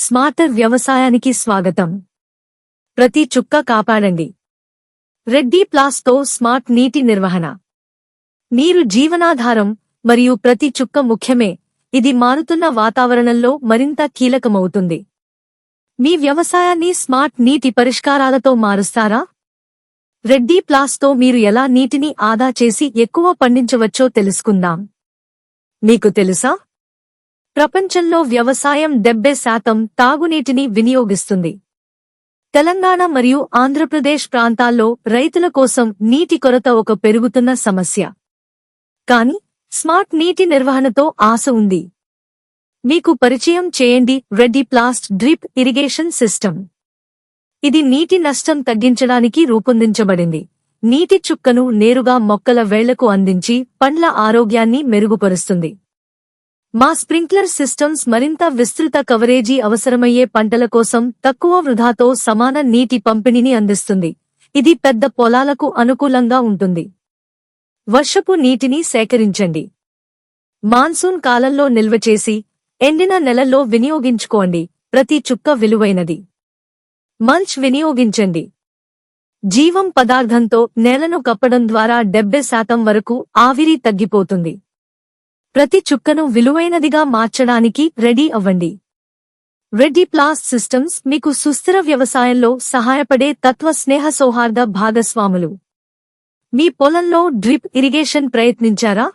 Smarter వ్యవసాయానికి స్వాగతం. ప్రతి చుక్క కాపాడండి. రెడ్డి ప్లాస్తో స్మార్ట్ నీటి నిర్వహణ. నీరు జీవనాధారం మరియు ప్రతి చుక్క ముఖ్యమే. ఇది మారుతున్న వాతావరణంలో మరింత కీలకమవుతుంది. మీ వ్యవసాయాన్ని స్మార్ట్ నీటి పరిష్కారాలతో మారుస్తారా? రెడ్డి ప్లాస్తో మీరు ఎలా నీటిని ఆదా చేసి ఎక్కువ పండించవచ్చో తెలుసుకుందాం. మీకు తెలుసా? ప్రపంచంలో వ్యవసాయం డెబ్బై శాతం తాగునీటిని వినియోగిస్తుంది. తెలంగాణ మరియు ఆంధ్రప్రదేశ్ ప్రాంతాల్లో రైతుల కోసం నీటి కొరత ఒక పెరుగుతున్న సమస్య. కాని స్మార్ట్ నీటి నిర్వహణతో ఆశ ఉంది. మీకు పరిచయం చేయండి Reddy plast drip irrigation system. ఇది నీటి నష్టం తగ్గించడానికి రూపొందించబడింది. నీటి చుక్కను నేరుగా మొక్కల వేళ్ళకు అందించి పండ్ల ఆరోగ్యాన్ని మెరుగుపరుస్తుంది. మా స్ప్రింక్లర్ సిస్టమ్స్ మరింత విస్తృత కవరేజీ అవసరమయ్యే పంటల కోసం తక్కువ వృధాతో సమాన నీటి పంపిణీని అందిస్తుంది. ఇది పెద్ద పొలాలకు అనుకూలంగా ఉంటుంది. వర్షపు నీటిని సేకరించండి. మాన్సూన్ కాలంలో నిల్వ చేసి ఎండిన నెలల్లో వినియోగించుకోండి. ప్రతి చుక్క విలువైనది. మల్చ్ వినియోగించండి. జీవం పదార్థంతో నేలను కప్పడం ద్వారా డెబ్బై శాతం వరకు ఆవిరి తగ్గిపోతుంది. ప్రతి చుక్కను విలువైనదిగా మార్చడానికి రెడీ అవ్వండి. రెడ్డి ప్లాస్ సిస్టమ్స్ మీకు సుస్థిర వ్యవసాయంలో సహాయపడే తత్వ స్నేహ సౌహార్ద భాగస్వాములు. మీ పొలంలో డ్రిప్ ఇరిగేషన్ ప్రయత్నించారా?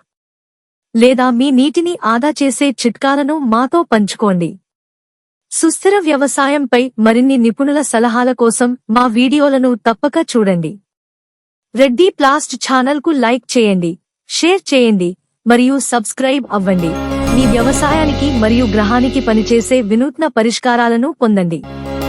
లేదా మీ నీటిని ఆదా చేసే చిట్కాలను మాతో పంచుకోండి. సుస్థిర వ్యవసాయంపై మరిన్ని నిపుణుల సలహాల కోసం మా వీడియోలను తప్పక చూడండి. రెడ్డి ప్లాస్ట్ ఛానల్కు లైక్ చేయండి షేర్ చేయండి మరియు సబ్స్క్రైబ్ అవ్వండి. మీ వ్యవసాయానికి మరియు గ్రహానికి పనిచేసే వినూత్న పరిష్కారాలను పొందండి.